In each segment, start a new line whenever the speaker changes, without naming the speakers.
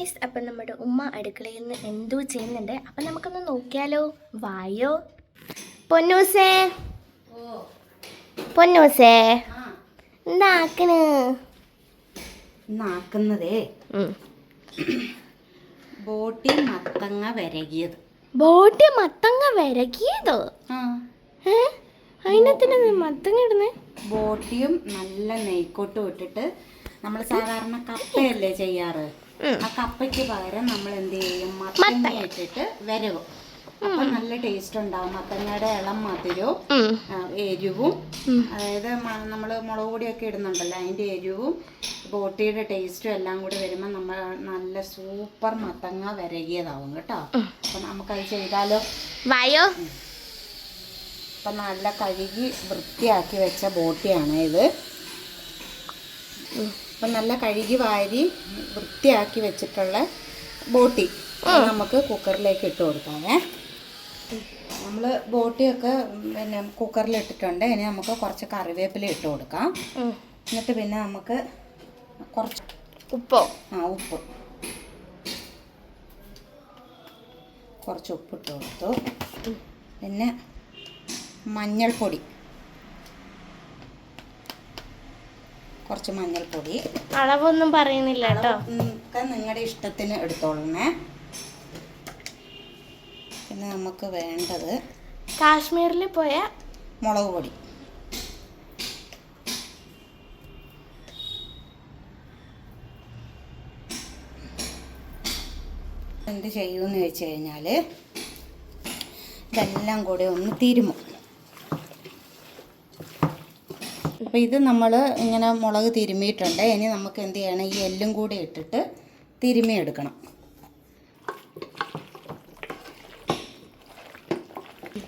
Guys അപ്പം നമ്മുടെ ഉമ്മ അടുക്കളയിൽ നിന്ന് എന്തോ ചെയ്യുന്നുണ്ട്. അപ്പം നമുക്കൊന്ന് നോക്കിയാലോ? വായോ? പൊന്നൂസേ. പൊന്നൂസേ. എന്താക്കണ്
നാക്കുന്നതേ ബോട്ടി മത്തങ്ങ വരകിയത്.
ബോട്ടി മത്തങ്ങ വരകിയതോ? അതിനകത്തിന് മത്തങ്ങ ഇടുന്നേ?
ബോട്ടിയും നല്ല നെയ്ക്കോട്ടും ഇട്ടിട്ട് നമ്മൾ സാധാരണ കപ്പയല്ലേ ചെയ്യാറ്? ആ കപ്പയ്ക്ക് പകരം നമ്മൾ എന്ത് ചെയ്യും? മത്തങ്ങ ഇട്ടിട്ട് വരവും. അപ്പൊ നല്ല ടേസ്റ്റ് ഉണ്ടാവും. മത്തങ്ങയുടെ ഇളം മധുരവും എരിവും. അതായത് നമ്മൾ മുളക് പൊടിയൊക്കെ ഇടുന്നുണ്ടല്ലോ അതിന്റെ എരിവും ബോട്ടിയുടെ ടേസ്റ്റും എല്ലാം കൂടി വരുമ്പോൾ നമ്മൾ നല്ല സൂപ്പർ മത്തങ്ങ വരകിയതാവും കേട്ടോ. അപ്പൊ നമുക്കത് ചെയ്താലോ?
വായോ?
അപ്പൊ നല്ല കഴുകി വൃത്തിയാക്കി വെച്ച ബോട്ടിയാണ് ഇത് അപ്പം നല്ല കഴുകി വാരി വൃത്തിയാക്കി വെച്ചിട്ടുള്ള ബോട്ടി നമുക്ക് കുക്കറിലേക്ക് ഇട്ട് കൊടുക്കാമേ നമ്മൾ ബോട്ടിയൊക്കെ പിന്നെ കുക്കറിൽ ഇട്ടിട്ടുണ്ട് ഇനി നമുക്ക് കുറച്ച് കറിവേപ്പില ഇട്ട് കൊടുക്കാം. എന്നിട്ട് പിന്നെ നമുക്ക് കുറച്ച്
ഉപ്പോ?
ആ ഉപ്പ്. കുറച്ച് ഉപ്പിട്ട് കൊടുത്തു. പിന്നെ മഞ്ഞൾപ്പൊടി. കുറച്ച് മഞ്ഞൾപ്പൊടി.
അളവൊന്നും പറയുന്നില്ല കേട്ടോ.
ഒക്കെ നിങ്ങളുടെ ഇഷ്ടത്തിന് എടുത്തോളണേ. പിന്നെ നമുക്ക് വേണ്ടത്
കാശ്മീരിൽ പോയ
മുളക് പൊടി. എന്ത് ചെയ്യുമെന്ന് വെച്ച് കഴിഞ്ഞാൽ ഇതെല്ലാം കൂടെ ഒന്ന് തിരുമും. അപ്പോൾ ഇത് നമ്മൾ ഇങ്ങനെ മുളക് തിരുമിയിട്ടുണ്ട്. ഇനി നമുക്ക് എന്ത് ചെയ്യണം? ഈ എല്ലും കൂടി ഇട്ടിട്ട് തിരുമി എടുക്കണം.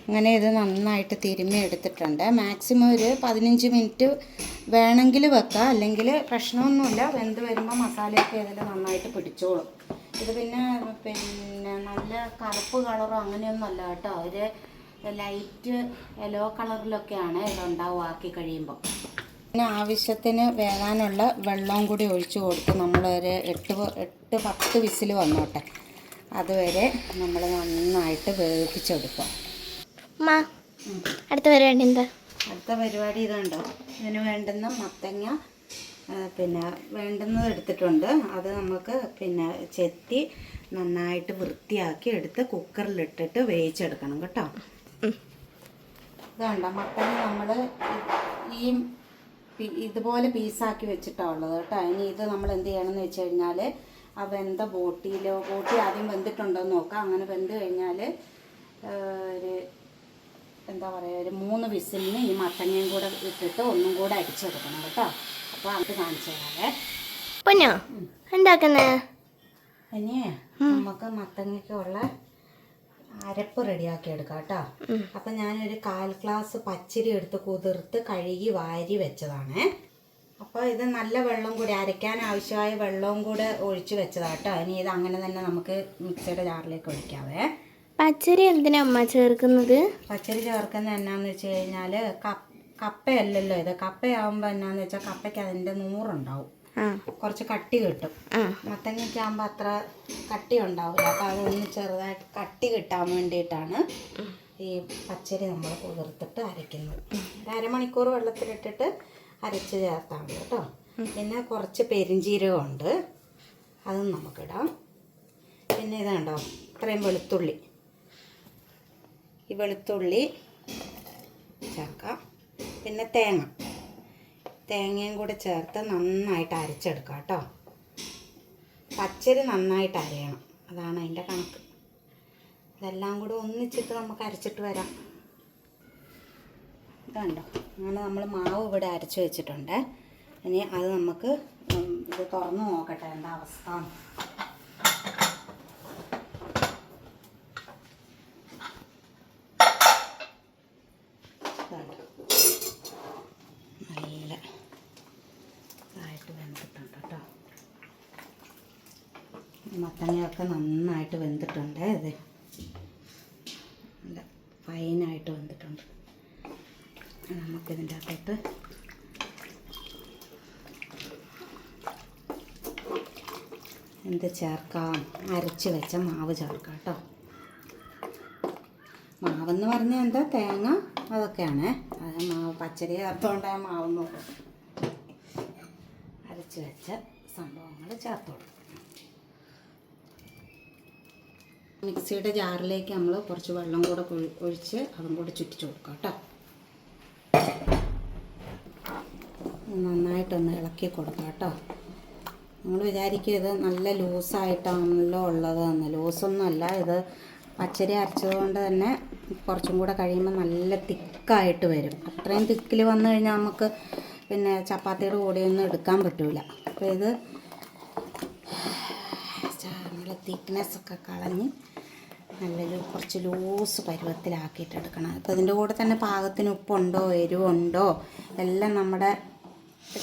അങ്ങനെ ഇത് നന്നായിട്ട് തിരുമ്മി എടുത്തിട്ടുണ്ട്. മാക്സിമം ഒരു പതിനഞ്ച് മിനിറ്റ് വേണമെങ്കിൽ വെക്കാം. അല്ലെങ്കിൽ പ്രശ്നമൊന്നുമില്ല. വെന്ത് വരുമ്പോൾ മസാലയൊക്കെ ഇതിൽ നന്നായിട്ട് പിടിച്ചോളും. ഇത് പിന്നെ പിന്നെ നല്ല കറുപ്പ് കളറോ അങ്ങനെയൊന്നും അല്ല കേട്ടോ. ഒരു ലൈറ്റ് യെല്ലോ കളറിലൊക്കെയാണ് ഇതുണ്ടാവും ആക്കി കഴിയുമ്പോൾ പിന്നെ ആവശ്യത്തിന് വേകാനുള്ള വെള്ളവും കൂടി ഒഴിച്ചു കൊടുത്ത് നമ്മളൊരു എട്ട് എട്ട് പത്ത് വിസിൽ വന്നോട്ടെ. അതുവരെ നമ്മൾ നന്നായിട്ട് വേവിപ്പിച്ചെടുക്കുക
അടുത്ത പരിപാടി എന്താ?
അടുത്ത പരിപാടി ഇതുണ്ടോ? ഇതിന് വേണ്ടുന്ന മത്തങ്ങ പിന്നെ വേണ്ടുന്നത് എടുത്തിട്ടുണ്ട്. അത് നമുക്ക് പിന്നെ ചെത്തി നന്നായിട്ട് വൃത്തിയാക്കി എടുത്ത് കുക്കറിലിട്ടിട്ട് വേവിച്ചെടുക്കണം കേട്ടോ. ഇതുണ്ടോ? മത്തങ്ങ നമ്മൾ ഈ ഇതുപോലെ പീസാക്കി വെച്ചിട്ടാണ് ഉള്ളത് കേട്ടോ. ഇനി ഇത് നമ്മൾ എന്ത് ചെയ്യണമെന്ന് വെച്ച് കഴിഞ്ഞാൽ ആ വെന്ത ബോട്ടിയിലോ ബോട്ടി ആദ്യം വെന്തിട്ടുണ്ടോ എന്ന് നോക്കാം. അങ്ങനെ വെന്ത് കഴിഞ്ഞാൽ ഒരു എന്താ പറയുക ഒരു മൂന്ന് വിസിലിന് ഈ മത്തങ്ങയും കൂടെ ഇട്ടിട്ട് ഒന്നും കൂടെ അടിച്ചെടുക്കണം കേട്ടോ. അപ്പോൾ അത് കാണിച്ചു തരാവേ.
പൊന്നോ? എന്താക്കുന്നേ?
ഇനി നമുക്ക് മത്തങ്ങയ്ക്കുള്ള അരപ്പ് റെഡിയാക്കി എടുക്കാം കേട്ടോ. അപ്പൊ ഞാനൊരു കാൽ ഗ്ലാസ് പച്ചരി എടുത്ത് കുതിർത്ത് കഴുകി വാരി വെച്ചതാണ്. അപ്പോൾ ഇത് നല്ല വെള്ളം കൂടി അരയ്ക്കാൻ ആവശ്യമായ വെള്ളവും കൂടെ ഒഴിച്ച് വെച്ചതാണ് കേട്ടോ. ഇനി ഇത് അങ്ങനെ തന്നെ നമുക്ക് മിക്സിയുടെ ജാറിലേക്ക് ഒഴിക്കാവേ.
പച്ചരി എന്തിനാ അമ്മ ചേർക്കുന്നത്?
പച്ചരി ചേർക്കുന്നത് എന്നാന്ന് വെച്ച് കഴിഞ്ഞാൽ കപ്പയല്ലല്ലോ ഇത്. കപ്പയാവുമ്പോൾ എന്നാന്ന് വെച്ചാൽ കപ്പയ്ക്ക് അതിന്റെ നൂറുണ്ടാവും. കുറച്ച് കട്ടി കിട്ടും. മത്തങ്ങയ്ക്ക് ആകുമ്പോൾ അത്ര കട്ടി ഉണ്ടാവില്ല അപ്പോൾ അതൊന്ന് ചെറുതായിട്ട് കട്ടി കിട്ടാൻ വേണ്ടിയിട്ടാണ് ഈ പച്ചരി നമ്മൾ കുതിർത്തിട്ട് അരയ്ക്കുന്നത്. ഒരു അരമണിക്കൂർ വെള്ളത്തിലിട്ടിട്ട് അരച്ച് ചേർത്താൽ മതി കേട്ടോ. പിന്നെ കുറച്ച് പെരിഞ്ചീരകമുണ്ട്. അതും നമുക്കിടാം. പിന്നെ ഇത് കണ്ടോ? ഇത്രയും വെളുത്തുള്ളി. ഈ വെളുത്തുള്ളി ചേർക്കാം. പിന്നെ തേങ്ങ. തേങ്ങയും കൂടെ ചേർത്ത് നന്നായിട്ട് അരച്ചെടുക്കാം കേട്ടോ. പച്ചരി നന്നായിട്ട് അരയണം. അതാണ് അതിന്റെ കണക്ക്. ഇതെല്ലാം കൂടെ ഒന്നിച്ചിട്ട് നമുക്ക് അരച്ചിട്ട് വരാം. ഇതുണ്ടോ അങ്ങനെ നമ്മൾ മാവ് ഇവിടെ അരച്ച് വെച്ചിട്ടുണ്ട്. ഇനി അത് നമുക്ക് ഇത് തുറന്ന് നോക്കട്ടെ എന്താ അവസ്ഥ ഇതുണ്ടോ നല്ല ഇതായിട്ട് വെന്തിട്ടുണ്ട് കേട്ടോ. മത്തങ്ങയൊക്കെ നന്നായിട്ട് വെന്തിട്ടുണ്ട്. ഇത് ഫൈനായിട്ട് വെന്തിട്ടുണ്ട്. നമുക്കിതിന്റെ അകത്തോട്ട് എന്ത് ചേർക്കാം? അരച്ച് വെച്ച മാവ് ചേർക്കാം കേട്ടോ. മാവെന്ന് പറഞ്ഞാൽ എന്താ? തേങ്ങ അതൊക്കെയാണ്. അത് മാവ് പച്ചരി ചേർത്തോണ്ടായ മാവെന്ന് പറയും. അരച്ച് വെച്ച സംഭവങ്ങൾ ചേർത്ത് കൊടുക്കും മിക്സിയുടെ ജാറിലേക്ക് നമ്മൾ കുറച്ച് വെള്ളം കൂടെ ഒഴിച്ച് അതും കൂടെ ചുറ്റിച്ച് കൊടുക്കാം കേട്ടോ. നന്നായിട്ടൊന്ന് ഇളക്കി കൊടുക്കാം കേട്ടോ. നിങ്ങൾ വിചാരിക്കും ഇത് നല്ല ലൂസായിട്ടാണല്ലോ ഉള്ളതെന്ന്. ലൂസൊന്നുമല്ല ഇത് പച്ചരി അരച്ചത് കൊണ്ട് തന്നെ കുറച്ചും കൂടെ കഴിയുമ്പോൾ നല്ല തിക്കായിട്ട് വരും. അത്രയും തിക്കിൽ വന്നു കഴിഞ്ഞാൽ നമുക്ക് പിന്നെ ചപ്പാത്തിയുടെ കൂടെയൊന്നും എടുക്കാൻ പറ്റൂല. അപ്പോൾ ഇത് നല്ല തിക്നെസ് ഒക്കെ കളഞ്ഞ് നല്ലൊരു കുറച്ച് ലൂസ് പരുവത്തിലാക്കിയിട്ട് എടുക്കണം. അപ്പോൾ ഇതിന്റെ കൂടെ തന്നെ പാകത്തിന് ഉപ്പുണ്ടോ എരിവുണ്ടോ എല്ലാം നമ്മുടെ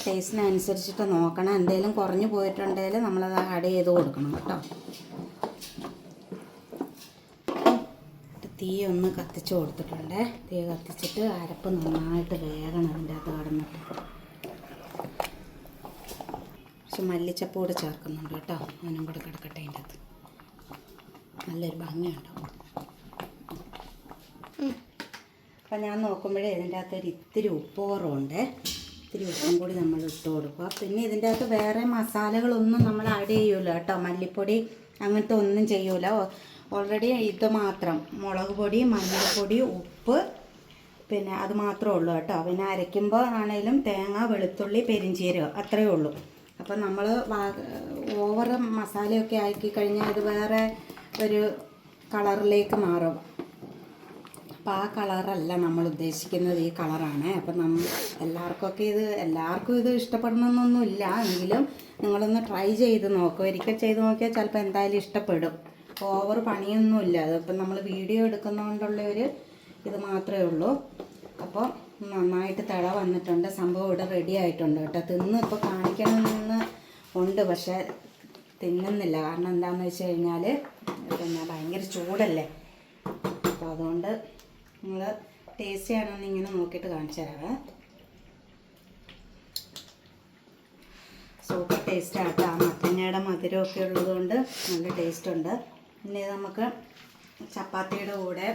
ടേസ്റ്റിനനുസരിച്ചിട്ട് നോക്കണം. എന്തെങ്കിലും കുറഞ്ഞു പോയിട്ടുണ്ടെങ്കിൽ നമ്മളത് ആഡ് ചെയ്ത് കൊടുക്കണം കേട്ടോ ഇത് തീ ഒന്ന് കത്തിച്ച് കൊടുത്തിട്ടുണ്ട്. തീ കത്തിച്ചിട്ട് അരപ്പ് നന്നായിട്ട് വേകണം അതിന്റെ അകത്ത് കടന്നിട്ട്. കുറച്ച് മല്ലിച്ചപ്പ് കൂടെ ചേർക്കുന്നുണ്ട് കേട്ടോ. അതിനും കൂടെ കിടക്കട്ടെ അതിന്റെ അകത്ത്. നല്ലൊരു ഭംഗിയുണ്ടാവും അപ്പം ഞാൻ നോക്കുമ്പോഴേ ഇതിന്റെ അകത്ത് ഒരു ഇത്തിരി ഉപ്പോറുണ്ട് ഇത്തിരി ഉപ്പും കൂടി നമ്മൾ ഇട്ട് കൊടുക്കുക. പിന്നെ ഇതിന്റെ അകത്ത് വേറെ മസാലകളൊന്നും നമ്മൾ ആഡ് ചെയ്യൂല കേട്ടോ. മല്ലിപ്പൊടി അങ്ങനത്തെ ഒന്നും ചെയ്യൂല. ഓൾറെഡി ഇത് മാത്രം. മുളക് പൊടി മഞ്ഞൾപ്പൊടി ഉപ്പ്. പിന്നെ അത് മാത്രമേ ഉള്ളൂ കേട്ടോ. പിന്നെ അരയ്ക്കുമ്പോൾ ആണെങ്കിലും തേങ്ങ വെളുത്തുള്ളി പെരിഞ്ചീരകം അത്രയേ ഉള്ളൂ. അപ്പം നമ്മൾ ഓവർ മസാലയൊക്കെ ആക്കി കഴിഞ്ഞാൽ ഇത് വേറെ ഒരു കളറിലേക്ക് മാറും. അപ്പോൾ ആ കളറല്ല നമ്മൾ ഉദ്ദേശിക്കുന്നത് ഈ കളറാണ്. അപ്പം നമ്മൾ എല്ലാവർക്കൊക്കെ ഇത് എല്ലാവർക്കും ഇത് ഇഷ്ടപ്പെടണമെന്നൊന്നുമില്ല. എങ്കിലും നിങ്ങളൊന്ന് ട്രൈ ചെയ്ത് നോക്കുക ഒരിക്കൽ ചെയ്ത് നോക്കിയാൽ ചിലപ്പോൾ എന്തായാലും ഇഷ്ടപ്പെടും. ഓവർ പണിയൊന്നുമില്ല. അതിപ്പം നമ്മൾ വീഡിയോ എടുക്കുന്നതുകൊണ്ടുള്ള ഒരു ഇത് മാത്രമേ ഉള്ളൂ. അപ്പോൾ നന്നായിട്ട് തിള വന്നിട്ടുണ്ട്. സംഭവം ഇവിടെ റെഡി ആയിട്ടുണ്ട് കേട്ടോ. തിന്ന് ഇപ്പോൾ കാണിക്കണമെന്ന് ഉണ്ട് പക്ഷേ തിന്നുന്നില്ല. കാരണം എന്താണെന്ന് വെച്ച് കഴിഞ്ഞാൽ പിന്നെ ഭയങ്കര ചൂടല്ലേ? അപ്പോൾ അതുകൊണ്ട് നിങ്ങൾ ടേസ്റ്റ് ആണെന്ന് ഇങ്ങനെ നോക്കിയിട്ട് കാണിച്ചു തരാവേ. സൂപ്പർ ടേസ്റ്റ് ആട്ടോ ആ മത്തങ്ങയുടെ മധുരമൊക്കെ ഉള്ളതുകൊണ്ട് നല്ല ടേസ്റ്റ് ഉണ്ട്. പിന്നെ നമുക്ക് ചപ്പാത്തിയുടെ കൂടെ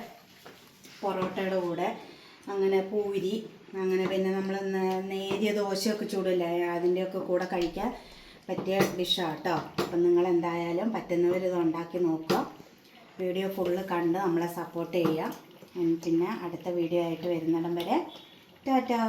പൊറോട്ടയുടെ കൂടെ അങ്ങനെ പൂരി അങ്ങനെ പിന്നെ നമ്മൾ നേരിയ ദോശയൊക്കെ ചൂടില്ലേ അതിന്റെയൊക്കെ കൂടെ കഴിക്കാൻ പറ്റിയ ഡിഷാണ് കേട്ടോ അപ്പം നിങ്ങൾ എന്തായാലും പറ്റുന്നവർ ഇത് ഉണ്ടാക്കി നോക്കുക. വീഡിയോ ഫുള്ള് കണ്ട് നമ്മളെ സപ്പോർട്ട് ചെയ്യുക. പിന്നെ അടുത്ത വീഡിയോ ആയിട്ട് വരുന്നിടം വരെ ടാറ്റാ.